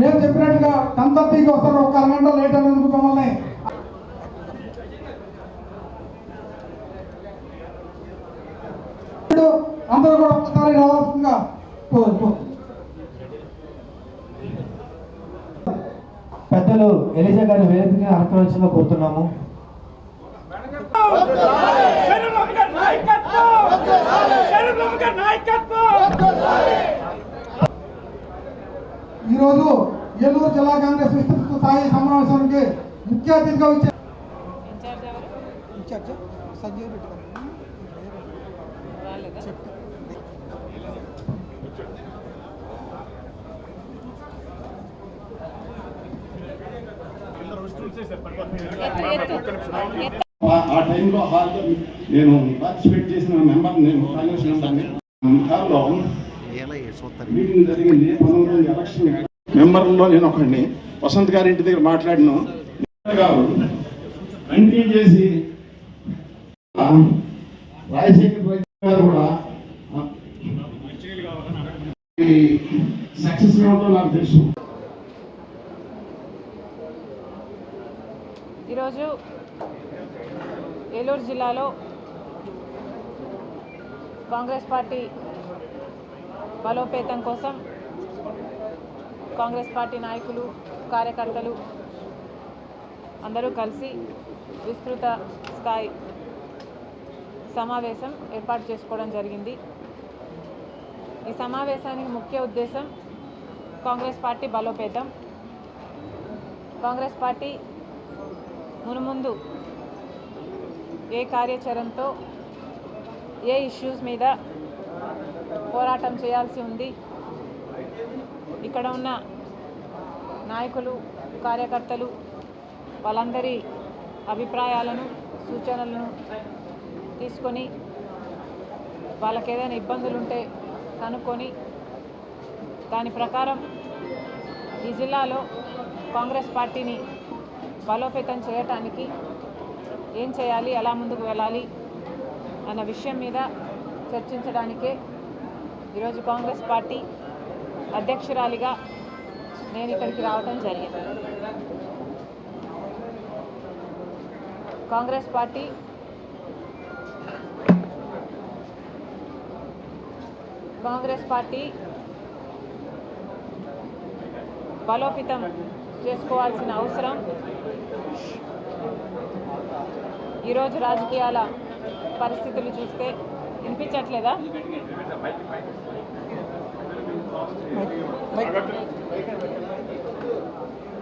డ్యూటీకి వస్తారు ఒక అరగంట లేట్ అయినందుకు మిమ్మల్ని. ఇప్పుడు అందరూ కూడా ఒకసారి రావాల్సిందిగా పెద్దలు ఎలిజా గారి వేదికగా అనుకరించగా కోరుతున్నాము. ఈరోజు ఏలూరు జిల్లా కాంగ్రెస్ విస్తృత స్థాయి సమావేశానికి ముఖ్య అతిథిగా వచ్చే. ఆ- ఆ టైంలో హాల్లో నేను పార్టిసిపేట్ చేసిన మెంబర్ నేను కాంగ్రెస్ మెంబర్ని హాల్లో మెంబర్లో నేను ఒకడిని. వసంత్ గారి ఇంటి దగ్గర మాట్లాడిన. గారు కంటిన్యూ చేసి ఆ, రాజశేఖర్ రెడ్డి గారు కూడా సక్సెస్ కావడం నాకు తెలుసు. ఈరోజు ఏలూరు జిల్లాలో కాంగ్రెస్ పార్టీ బలోపేతం కోసం కాంగ్రెస్ పార్టీ నాయకులు కార్యకర్తలు అందరూ కలిసి విస్తృత స్థాయి సమావేశం ఏర్పాటు చేసుకోవడం జరిగింది. ఈ సమావేశానికి ముఖ్య ఉద్దేశం కాంగ్రెస్ పార్టీ బలోపేతం. కాంగ్రెస్ పార్టీ మునుముందు ఏ కార్యాచరణతో ఏ ఇష్యూస్ మీద పోరాటం చేయాల్సి ఉంది. ఇక్కడ ఉన్న నాయకులు కార్యకర్తలు వాళ్ళందరి అభిప్రాయాలను సూచనలను తీసుకొని వాళ్ళకి ఏదైనా ఇబ్బందులు ఉంటే కనుక్కొని దాని ప్రకారం ఈ జిల్లాలో కాంగ్రెస్ పార్టీని బలోపేతం చేయటానికి ఏం చేయాలి ఎలా ముందుకు వెళ్ళాలి అన్న విషయం మీద చర్చించడానికే ఈరోజు కాంగ్రెస్ పార్టీ అధ్యక్షురాలిగా నేను ఇక్కడికి రావడం జరిగింది. కాంగ్రెస్ పార్టీ కాంగ్రెస్ పార్టీ బలోపేతం చేసుకోవాల్సిన అవసరం ఈరోజు రాజకీయాల పరిస్థితులు చూస్తే వినిపించట్లేదా?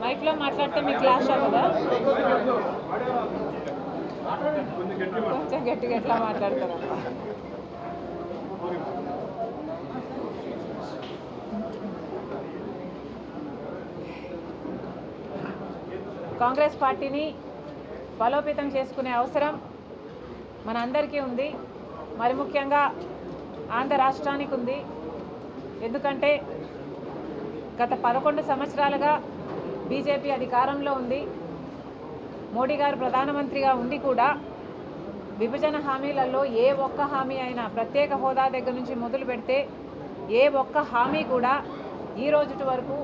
మైక్లో మాట్లాడితే మీ క్లాష్ అవ్వదా కొంచెం గట్టిగా ఎట్లా మాట్లాడతారమ్మా కాంగ్రెస్ పార్టీని బలోపేతం చేసుకునే అవసరం మనందరికీ ఉంది. మరి ముఖ్యంగా ఆంధ్ర రాష్ట్రానికి ఉంది. ఎందుకంటే గత పదకొండు సంవత్సరాలుగా బీజేపీ అధికారంలో ఉంది. మోడీ గారు ప్రధానమంత్రిగా ఉండి కూడా విభజన హామీలలో ఏ ఒక్క హామీ అయినా ప్రత్యేక హోదా దగ్గర నుంచి మొదలు పెడితే ఏ ఒక్క హామీ కూడా ఈ రోజుటి వరకు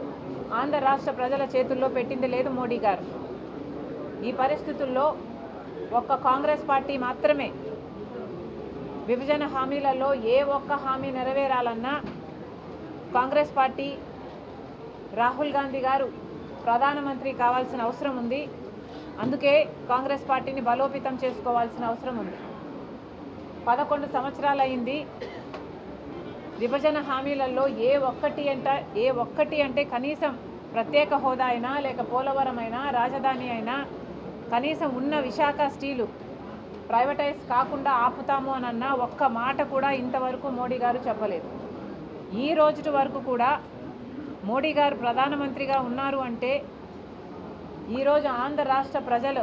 ఆంధ్ర రాష్ట్ర ప్రజల చేతుల్లో పెట్టింది లేదు మోడీ గారు. ఈ పరిస్థితుల్లో ఒక్క కాంగ్రెస్ పార్టీ మాత్రమే విభజన హామీలలో ఏ ఒక్క హామీ నెరవేరాలన్నా కాంగ్రెస్ పార్టీ రాహుల్ గాంధీ గారు ప్రధానమంత్రి కావాల్సిన అవసరం ఉంది. అందుకే కాంగ్రెస్ పార్టీని బలోపేతం చేసుకోవాల్సిన అవసరం ఉంది. పదకొండు సంవత్సరాలు అయింది విభజన హామీలలో ఏ ఒక్కటి అంట ఏ ఒక్కటి అంటే కనీసం ప్రత్యేక హోదా అయినా లేక పోలవరం అయినా రాజధాని అయినా కనీసం ఉన్న విశాఖ స్టీలు ప్రైవేటైజ్ కాకుండా ఆపుతాము అని అన్న ఒక్క మాట కూడా ఇంతవరకు మోడీ గారు చెప్పలేదు. ఈ రోజుటి వరకు కూడా మోడీ గారు ప్రధానమంత్రిగా ఉన్నారు అంటే ఈరోజు ఆంధ్ర రాష్ట్ర ప్రజలు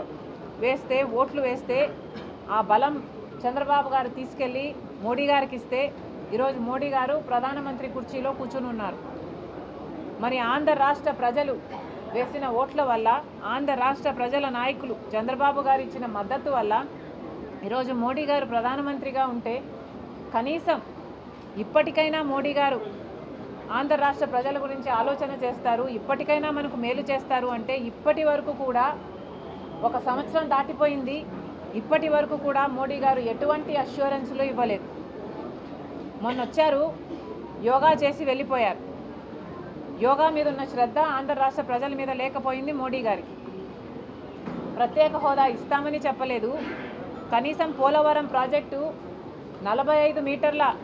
వేస్తే ఓట్లు వేస్తే ఆ బలం చంద్రబాబు గారు తీసుకెళ్ళి మోడీ గారికి ఇస్తే ఈరోజు మోడీ గారు ప్రధానమంత్రి కుర్చీలో కూర్చుని ఉన్నారు. మరి ఆంధ్ర రాష్ట్ర ప్రజలు వేసిన ఓట్ల వల్ల ఆంధ్ర రాష్ట్ర ప్రజల నాయకులు చంద్రబాబు గారు ఇచ్చిన మద్దతు వల్ల ఈరోజు మోడీ గారు ప్రధానమంత్రిగా ఉంటే కనీసం ఇప్పటికైనా మోడీ గారు ఆంధ్ర రాష్ట్ర ప్రజల గురించి ఆలోచన చేస్తారు ఇప్పటికైనా మనకు మేలు చేస్తారు అంటే ఇప్పటి వరకు కూడా ఒక సంవత్సరం దాటిపోయింది. ఇప్పటి వరకు కూడా మోడీ గారు ఎటువంటి అష్యూరెన్స్లు ఇవ్వలేదు. మొన్న వచ్చారు యోగా చేసి వెళ్ళిపోయారు. యోగా మీద ఉన్న శ్రద్ధ ఆంధ్ర రాష్ట్ర ప్రజల మీద లేకపోయింది మోడీ గారికి. ప్రత్యేక హోదా ఇస్తామని చెప్పలేదు. కనీసం పోలవరం ప్రాజెక్టు నలభై ఐదు మీటర్ల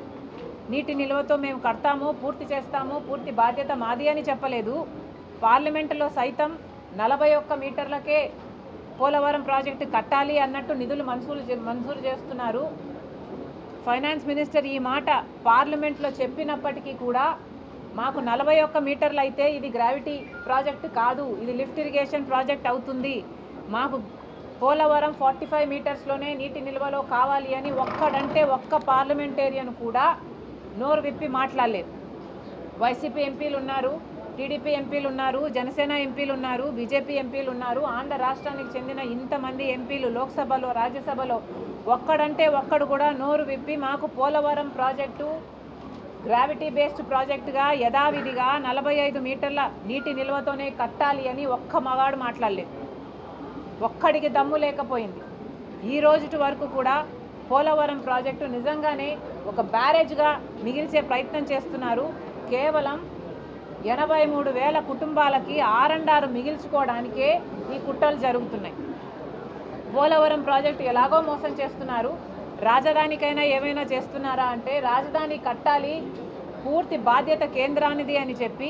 నీటి నిల్వతో మేము కడతాము పూర్తి చేస్తాము పూర్తి బాధ్యత మాది అని చెప్పలేదు. పార్లమెంటులో సైతం నలభై ఒక్క మీటర్లకే పోలవరం ప్రాజెక్టు కట్టాలి అన్నట్టు నిధులు మంజూరు చే- మంజూరు చేస్తున్నారు. ఫైనాన్స్ మినిస్టర్ ఈ మాట పార్లమెంట్లో చెప్పినప్పటికీ కూడా మాకు నలభై ఒక్క మీటర్లు అయితే ఇది గ్రావిటీ ప్రాజెక్ట్ కాదు ఇది లిఫ్ట్ ఇరిగేషన్ ప్రాజెక్ట్ అవుతుంది. మాకు పోలవరం ఫార్టీ ఫైవ్ మీటర్స్లోనే నీటి నిల్వలో కావాలి అని ఒక్కడంటే ఒక్క పార్లమెంటేరియన్ కూడా నోరు విప్పి మాట్లాడలేదు. వైసీపీ ఎంపీలు ఉన్నారు టీడీపీ ఎంపీలు ఉన్నారు జనసేన ఎంపీలు ఉన్నారు బీజేపీ ఎంపీలు ఉన్నారు ఆంధ్ర రాష్ట్రానికి చెందిన ఇంతమంది ఎంపీలు లోక్సభలో రాజ్యసభలో ఒక్కడంటే ఒక్కడు కూడా నోరు విప్పి మాకు పోలవరం ప్రాజెక్టు గ్రావిటీ బేస్డ్ ప్రాజెక్టుగా యథావిధిగా నలభై ఐదు మీటర్ల నీటి నిల్వతోనే కట్టాలి అని ఒక్క మగాడు మాట్లాడలేదు. ఒక్కడికి దమ్ము లేకపోయింది. ఈ రోజుటి వరకు కూడా పోలవరం ప్రాజెక్టు నిజంగానే ఒక బ్యారేజ్గా మిగిల్చే ప్రయత్నం చేస్తున్నారు. కేవలం ఎనభై మూడు వేల కుటుంబాలకి ఆరండారు మిగిల్చుకోవడానికే ఈ కుట్రలు జరుగుతున్నాయి. పోలవరం ప్రాజెక్టు ఎలాగో మోసం చేస్తున్నారు. రాజధానికైనా ఏమైనా చేస్తున్నారా అంటే రాజధాని కట్టాలి పూర్తి బాధ్యత కేంద్రానిది అని చెప్పి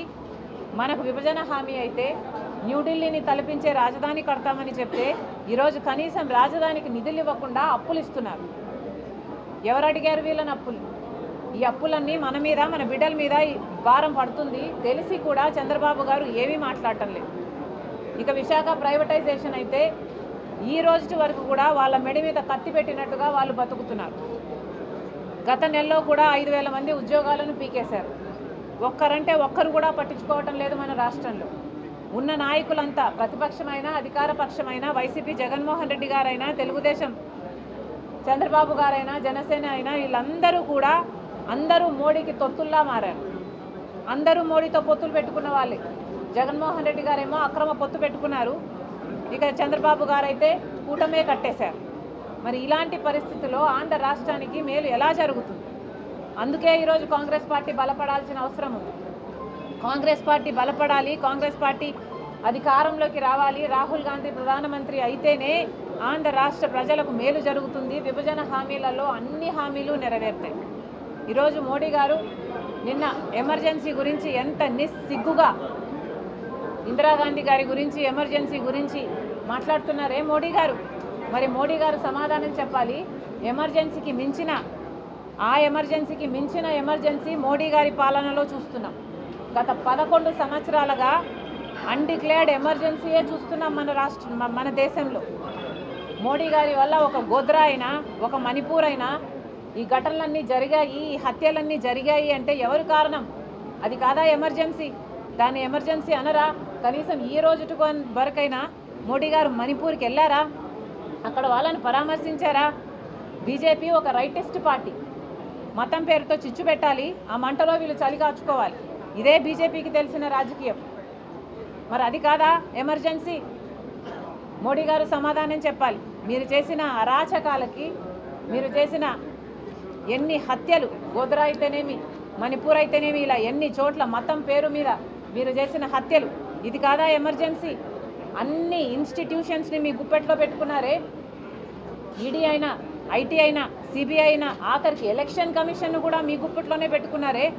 మనకు విభజన హామీ అయితే న్యూఢిల్లీని తలపించే రాజధాని కడతామని చెప్తే ఈరోజు కనీసం రాజధానికి నిధులు ఇవ్వకుండా అప్పులు ఇస్తున్నారు. ఎవరు అడిగారు వీళ్ళని అప్పులు? ఈ అప్పులన్నీ మన మీద మన బిడ్డల మీద భారం పడుతుంది. తెలిసి కూడా చంద్రబాబు గారు ఏమీ మాట్లాడటం లేదు. ఇక విశాఖ ప్రైవేటైజేషన్ అయితే ఈ రోజు వరకు కూడా వాళ్ళ మెడ మీద కత్తి పెట్టినట్టుగా వాళ్ళు బతుకుతున్నారు. గత నెలలో కూడా ఐదు వేల మంది ఉద్యోగాలను పీకేశారు. ఒక్కరంటే ఒక్కరు కూడా పట్టించుకోవటం లేదు మన రాష్ట్రంలో. ఉన్న నాయకులంతా ప్రతిపక్షమైన అధికార పక్షమైన వైసీపీ జగన్మోహన్ రెడ్డి గారైనా తెలుగుదేశం చంద్రబాబు గారైనా జనసేన అయినా వీళ్ళందరూ కూడా అందరూ మోడీకి తొత్తుల్లా మారారు. అందరూ మోడీతో పొత్తులు పెట్టుకున్న వాళ్ళే. జగన్మోహన్ రెడ్డి గారేమో అక్రమ పొత్తు పెట్టుకున్నారు. ఇక చంద్రబాబు గారైతే కూటమే కట్టేశారు. మరి ఇలాంటి పరిస్థితుల్లో ఆంధ్ర రాష్ట్రానికి మేలు ఎలా జరుగుతుంది? అందుకే ఈరోజు కాంగ్రెస్ పార్టీ బలపడాల్సిన అవసరం ఉంది. కాంగ్రెస్ పార్టీ బలపడాలి కాంగ్రెస్ పార్టీ అధికారంలోకి రావాలి. రాహుల్ గాంధీ ప్రధానమంత్రి అయితేనే ఆంధ్ర రాష్ట్ర ప్రజలకు మేలు జరుగుతుంది. విభజన హామీలలో అన్ని హామీలు నెరవేరుతాయి. ఈరోజు మోడీ గారు నిన్న ఎమర్జెన్సీ గురించి ఎంత నిస్సిగ్గుగా ఇందిరాగాంధీ గారి గురించి ఎమర్జెన్సీ గురించి మాట్లాడుతున్నారే మోడీ గారు? మరి మోడీ గారు సమాధానం చెప్పాలి. ఎమర్జెన్సీకి మించిన ఆ ఎమర్జెన్సీకి మించిన ఎమర్జెన్సీ మోడీ గారి పాలనలో చూస్తున్నాం. గత పదకొండు సంవత్సరాలుగా అన్డిక్లేర్డ్ ఎమర్జెన్సీయే చూస్తున్నాం మన రాష్ట్ర మన దేశంలో. మోడీ గారి వల్ల ఒక గోద్రా అయినా ఒక మణిపూర్ అయినా ఈ ఘటనలన్నీ జరిగాయి ఈ హత్యలన్నీ జరిగాయి అంటే ఎవరు కారణం? అది కాదా ఎమర్జెన్సీ దాన్ని ఎమర్జెన్సీ అనరా? కనీసం ఈ రోజు వరకైనా మోడీ గారు మణిపూర్కి వెళ్ళారా? అక్కడ వాళ్ళని పరామర్శించారా? బీజేపీ ఒక రైటిస్ట్ పార్టీ. మతం పేరుతో చిచ్చు పెట్టాలి ఆ మంటలో వీళ్ళు చలి కాచుకోవాలి. ఇదే బీజేపీకి తెలిసిన రాజకీయం. మరి అది కాదా? ఎమర్జెన్సీ. మోడీ గారు సమాధానం చెప్పాలి. మీరు చేసిన అరాచకాలకి మీరు చేసిన ఎన్ని హత్యలు గోద్రా అయితేనేమి మణిపూర్ అయితేనేమి ఇలా ఎన్ని చోట్ల మతం పేరు మీద మీరు చేసిన హత్యలు ఇది కాదా ఎమర్జెన్సీ? అన్ని ఇన్స్టిట్యూషన్స్ని మీ గుప్పెట్లో పెట్టుకున్నారే. ఈడీ అయినా ఐటీ అయినా సిబిఐ అయినా ఆఖరికి ఎలక్షన్ కమిషన్ కూడా మీ గుప్పెట్లోనే పెట్టుకున్నారే.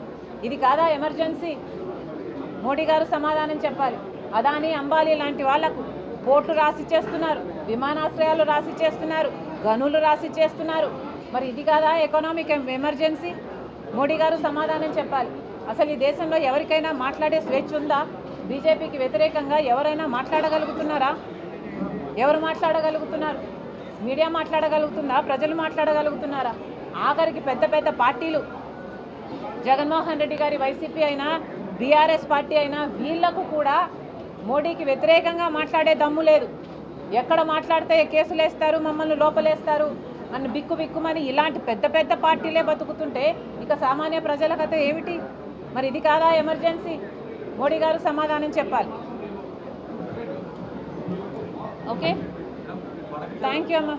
ఇది కాదా ఎమర్జెన్సీ? మోడీ గారు సమాధానం చెప్పాలి. అదాని అంబాలి లాంటి వాళ్ళకు పోర్టు రాసిచ్చేస్తున్నారు విమానాశ్రయాలు రాసిచ్చేస్తున్నారు గనులు రాసిచ్చేస్తున్నారు మరి ఇది కాదా ఎకనామిక్ ఎమర్జెన్సీ? మోడీ గారు సమాధానం చెప్పాలి. అసలు ఈ దేశంలో ఎవరికైనా మాట్లాడే స్వేచ్ఛ ఉందా? బీజేపీకి వ్యతిరేకంగా ఎవరైనా మాట్లాడగలుగుతున్నారా? ఎవరు మాట్లాడగలుగుతున్నారు? మీడియా మాట్లాడగలుగుతుందా? ప్రజలు మాట్లాడగలుగుతున్నారా? ఆఖరికి పెద్ద పెద్ద పార్టీలు జగన్మోహన్ రెడ్డి గారి వైసీపీ అయినా బీఆర్ఎస్ పార్టీ అయినా వీళ్ళకు కూడా మోడీకి వ్యతిరేకంగా మాట్లాడే దమ్ము లేదు. ఎక్కడ మాట్లాడితే కేసులు వేస్తారు మమ్మల్ని లోపలేస్తారు అని బిక్కు బిక్కుమని ఇలాంటి పెద్ద పెద్ద పార్టీలే బతుకుతుంటే ఇక సామాన్య ప్రజల కథ ఏమిటి? మరి ఇది కాదా ఎమర్జెన్సీ? మోడీ గారు సమాధానం చెప్పాలి. ఓకే? థ్యాంక్ యూ అమ్మా.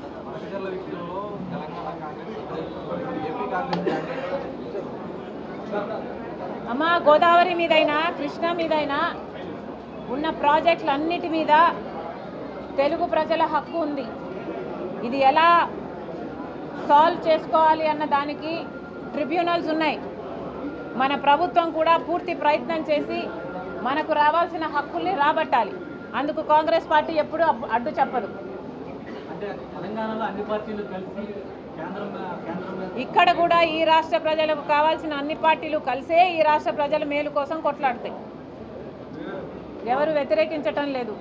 అమ్మా గోదావరి మీదైనా కృష్ణా మీదైనా ఉన్న ప్రాజెక్టులు అన్నిటి మీద తెలుగు ప్రజల హక్కు ఉంది. ఇది ఎలా సాల్వ్ చేసుకోవాలి అన్న దానికి ట్రిబ్యునల్స్ ఉన్నాయి. మన ప్రభుత్వం కూడా పూర్తి ప్రయత్నం చేసి మనకు రావాల్సిన హక్కుల్ని రాబట్టాలి. అందుకు కాంగ్రెస్ పార్టీ ఎప్పుడూ అడ్డు చెప్పదు. అంటే తెలంగాణలో అన్ని పార్టీలు కలిసి ఇక్కడ కూడా ఈ రాష్ట్ర ప్రజలకు కావాల్సిన అన్ని పార్టీలు కలిసే ఈ రాష్ట్ర ప్రజల మేలు కోసం కొట్లాడతాయి. ఎవరు వ్యతిరేకించటం లేదు.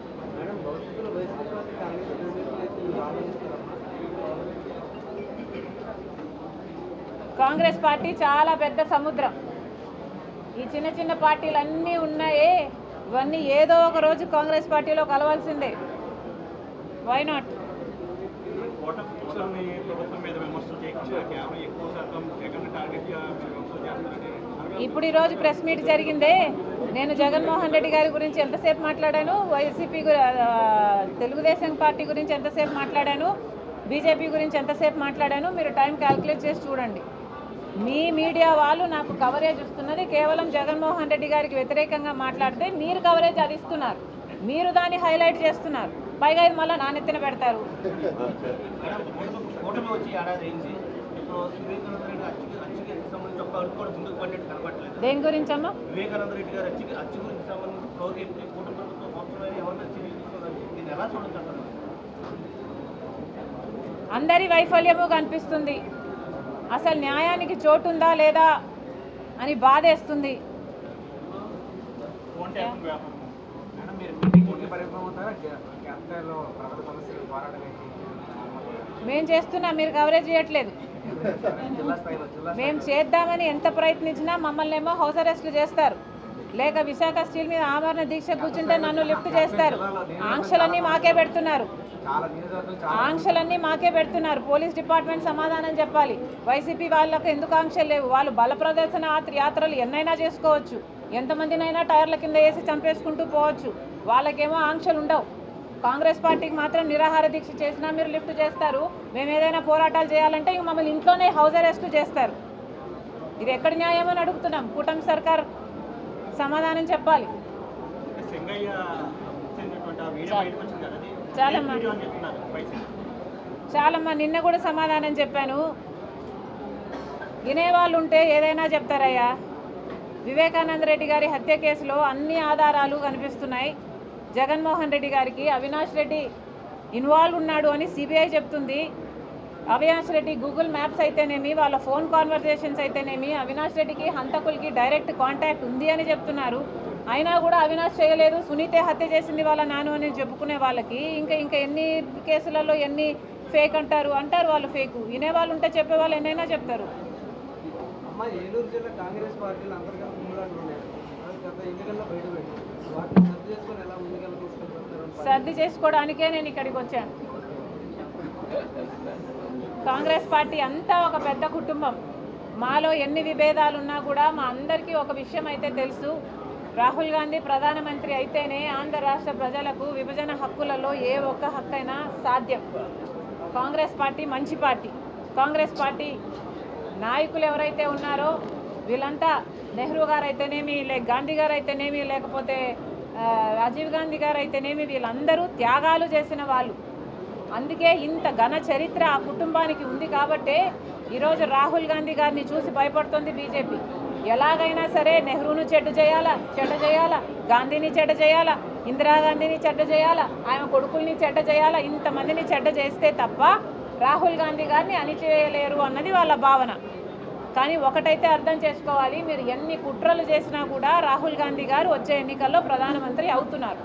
కాంగ్రెస్ కాంగ్రెస్ పార్టీ చాలా పెద్ద సముద్రం. ఈ చిన్న చిన్న పార్టీలు అన్నీ ఉన్నాయే. ఇవన్నీ ఏదో ఒక రోజు కాంగ్రెస్ పార్టీలో కలవాల్సిందే. వై నాట్ ఇప్పుడు ఈరోజు ప్రెస్ మీట్ జరిగిందే. నేను జగన్మోహన్ రెడ్డి గారి గురించి ఎంతసేపు మాట్లాడాను? వైసీపీ తెలుగుదేశం పార్టీ గురించి ఎంతసేపు మాట్లాడాను? బీజేపీ గురించి ఎంతసేపు మాట్లాడాను? మీరు టైం క్యాల్కులేట్ చేసి చూడండి. మీ మీడియా వాళ్ళు నాకు కవరేజ్ ఇస్తున్నది కేవలం జగన్మోహన్ రెడ్డి గారికి వ్యతిరేకంగా మాట్లాడితే మీరు కవరేజ్ అది ఇస్తున్నారు. మీరు దాన్ని హైలైట్ చేస్తున్నారు. పైగా ఇది మళ్ళీ నానెత్తిన పెడతారు. ఏడాది అయింది ఇప్పుడు వివేకానంద రెడ్డి దేని గారు అచ్చుకి అచ్చు గురించి సంబంధించి ఫ్లోర్ ఏంటి కూటమి ప్రభుత్వం అవసరమైన ఎవరైనా చర్యలు తీసుకున్నారు దీన్ని ఎలా చూడొచ్చు అందరి వైఫల్యము కనిపిస్తుంది. అసలు న్యాయానికి చోటు ఉందా లేదా అని బాధేస్తుంది. ఫోన్ ట్యాపింగ్ వ్యాపారం. మేడం మీరు మీటింగ్కి పరిమితం అవుతారా కేంద్రంలో ప్రజల సమస్యలు పోరాటం ఏంటి మేం చేస్తున్నా మీరు కవరేజ్ చేయట్లేదు. మేము చేద్దామని ఎంత ప్రయత్నించినా మమ్మల్ని ఏమో హౌస్ అరెస్ట్లు చేస్తారు. లేక విశాఖ స్టీల్ మీద ఆమరణ దీక్ష కూర్చుంటే నన్ను లిఫ్ట్ చేస్తారు. ఆంక్షలన్నీ మాకే పెడుతున్నారు. ఆంక్షలన్నీ మాకే పెడుతున్నారు. పోలీస్ డిపార్ట్మెంట్ సమాధానం చెప్పాలి. వైసీపీ వాళ్ళకు ఎందుకు ఆంక్షలు లేవు? వాళ్ళు బల ప్రదర్శన యాత్రలు ఎన్నైనా చేసుకోవచ్చు. ఎంతమందినైనా టైర్ల కింద వేసి చంపేసుకుంటూ పోవచ్చు. వాళ్ళకేమో ఆంక్షలు ఉండవు. కాంగ్రెస్ పార్టీకి మాత్రం నిరాహార దీక్ష చేసినా మీరు లిఫ్ట్ చేస్తారు. మేము ఏదైనా పోరాటాలు చేయాలంటే ఇంక మమ్మల్ని ఇంట్లోనే హౌస్ అరెస్ట్ చేస్తారు. ఇది ఎక్కడ న్యాయం అని అడుగుతున్నాం. కూటమి సర్కార్ సమాధానం చెప్పాలి. చాలమ్మా. చాలమ్మా నిన్న కూడా సమాధానం చెప్పాను. వినేవాళ్ళు ఉంటే ఏదైనా చెప్తారయ్యా. వివేకానంద రెడ్డి గారి హత్య కేసులో అన్ని ఆధారాలు కనిపిస్తున్నాయి. జగన్మోహన్ రెడ్డి గారికి అవినాష్ రెడ్డి ఇన్వాల్వ్ ఉన్నాడు అని సిబిఐ చెప్తుంది. అవినాష్ రెడ్డి గూగుల్ మ్యాప్స్ అయితేనేమి వాళ్ళ ఫోన్ కాన్వర్జేషన్స్ అయితేనేమి అవినాష్ రెడ్డికి హంతకులకి డైరెక్ట్ కాంటాక్ట్ ఉంది అని చెప్తున్నారు. అయినా కూడా అవినాష్ చేయలేదు. సునీతే హత్య చేసింది వాళ్ళ నాను అని చెప్పుకునే వాళ్ళకి. ఇంకా ఇంకా ఎన్ని కేసులలో ఎన్ని ఫేక్ అంటారు? అంటారు వాళ్ళు ఫేక్ వినేవాళ్ళు ఉంటే చెప్పేవాళ్ళు ఎన్నైనా చెప్తారు. కాంగ్రెస్ పార్టీలు అంతర్గత గత ఎన్నికల్లో వాటిని సర్ది చేసుకోవడానికే నేను ఇక్కడికి వచ్చాను. కాంగ్రెస్ పార్టీ అంతా ఒక పెద్ద కుటుంబం. మాలో ఎన్ని విభేదాలు ఉన్నా కూడా మా అందరికీ ఒక విషయం అయితే తెలుసు. రాహుల్ గాంధీ ప్రధానమంత్రి అయితేనే ఆంధ్ర రాష్ట్ర ప్రజలకు విభజన హక్కులలో ఏ ఒక్క హక్కైనా సాధ్యం. కాంగ్రెస్ పార్టీ మంచి పార్టీ. కాంగ్రెస్ పార్టీ నాయకులు ఎవరైతే ఉన్నారో వీళ్ళంతా నెహ్రూ గారు అయితేనేమి లేక గాంధీ గారు అయితేనేమి లేకపోతే రాజీవ్ గాంధీ గారు అయితేనేమి వీళ్ళందరూ త్యాగాలు చేసిన వాళ్ళు. అందుకే ఇంత ఘన చరిత్ర ఆ కుటుంబానికి ఉంది కాబట్టే ఈరోజు రాహుల్ గాంధీ గారిని చూసి భయపడుతుంది బీజేపీ. ఎలాగైనా సరే నెహ్రూను చెడ్డ చేయాలా చెడ్డ చేయాలా గాంధీని చెడ్డ చేయాలా ఇందిరాగాంధీని చెడ్డ చేయాలా ఆమె కొడుకుల్ని చెడ్డ చేయాలా ఇంతమందిని చెడ్డ చేస్తే తప్ప రాహుల్ గాంధీ గారిని అణిచివేయలేరు అన్నది వాళ్ళ భావన. కానీ ఒకటైతే అర్థం చేసుకోవాలి మీరు ఎన్ని కుట్రలు చేసినా కూడా రాహుల్ గాంధీ గారు వచ్చే ఎన్నికల్లో ప్రధానమంత్రి అవుతున్నారు.